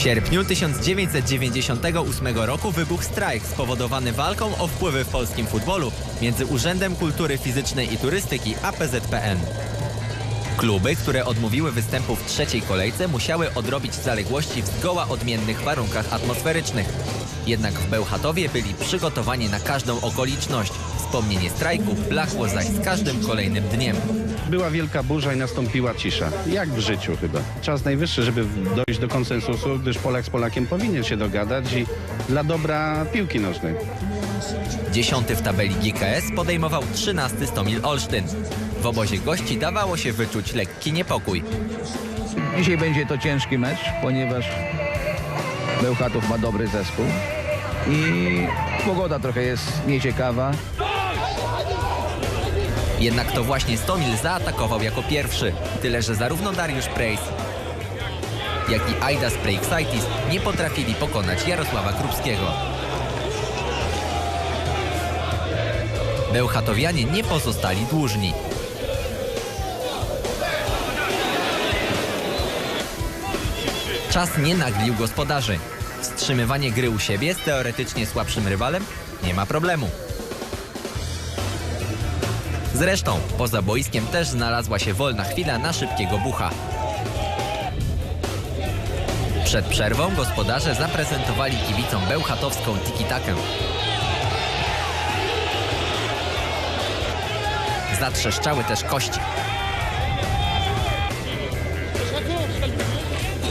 sierpniu 1998 roku wybuchł strajk spowodowany walką o wpływy w polskim futbolu między Urzędem Kultury Fizycznej i Turystyki a PZPN. Kluby, które odmówiły występu w trzeciej kolejce, musiały odrobić zaległości w zgoła odmiennych warunkach atmosferycznych. Jednak w Bełchatowie byli przygotowani na każdą okoliczność. Wspomnienie strajku blachło zaś z każdym kolejnym dniem. Była wielka burza i nastąpiła cisza. Jak w życiu chyba. Czas najwyższy, żeby dojść do konsensusu, gdyż Polak z Polakiem powinien się dogadać i dla dobra piłki nożnej. Dziesiąty w tabeli GKS podejmował 13 Stomil Olsztyn. W obozie gości dawało się wyczuć lekki niepokój. Dzisiaj będzie to ciężki mecz, ponieważ Bełchatów ma dobry zespół i pogoda trochę jest nieciekawa. Jednak to właśnie Stomil zaatakował jako pierwszy. Tyle, że zarówno Dariusz Prejs, jak i Aidas Preixaitis nie potrafili pokonać Jarosława Krupskiego. Bełchatowianie nie pozostali dłużni. Czas nie naglił gospodarzy. Wstrzymywanie gry u siebie z teoretycznie słabszym rywalem nie ma problemu. Zresztą poza boiskiem też znalazła się wolna chwila na szybkiego bucha. Przed przerwą gospodarze zaprezentowali kibicom bełchatowską tiki-takę. Zatrzeszczały też kości.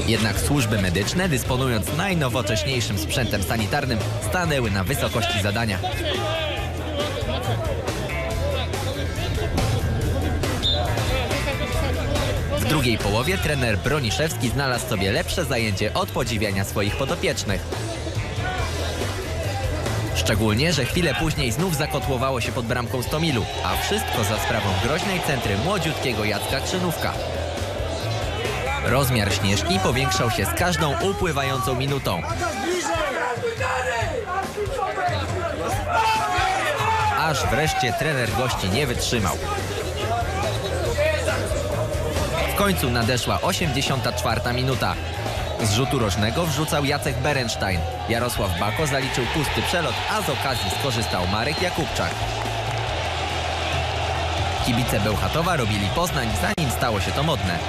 Jednak służby medyczne, dysponując najnowocześniejszym sprzętem sanitarnym, stanęły na wysokości zadania. W drugiej połowie trener Broniszewski znalazł sobie lepsze zajęcie od podziwiania swoich podopiecznych. Szczególnie, że chwilę później znów zakotłowało się pod bramką Stomilu, a wszystko za sprawą groźnej centry młodziutkiego Jacka Krzynówka. Rozmiar Śnieżki powiększał się z każdą upływającą minutą. Aż wreszcie trener gości nie wytrzymał. Końcu nadeszła 84 minuta. Z rzutu rożnego wrzucał Jacek Berenstein. Jarosław Bako zaliczył pusty przelot, a z okazji skorzystał Marek Jakubczak. Kibice Bełchatowa robili Poznań, zanim stało się to modne.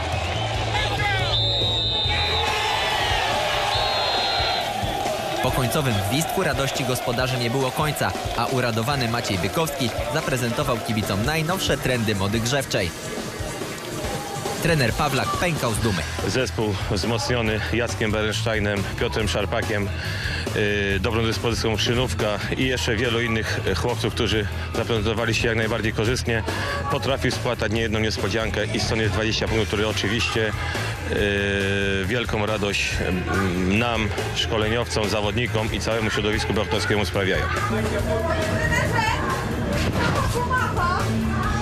Po końcowym gwizdku radości gospodarzy nie było końca, a uradowany Maciej Bykowski zaprezentował kibicom najnowsze trendy mody grzewczej. Trener Pawlak pękał z dumy. Zespół wzmocniony Jackiem Berensteinem, Piotrem Szarpakiem, yy, dobrą dyspozycją Szynówka i jeszcze wielu innych chłopców, którzy zaprezentowali się jak najbardziej korzystnie. Potrafił spłatać niejedną niespodziankę i stąd jest 20 punktów, które oczywiście yy, wielką radość yy, nam, szkoleniowcom, zawodnikom i całemu środowisku bełchatowskiemu sprawiają. Trenerze! Mama!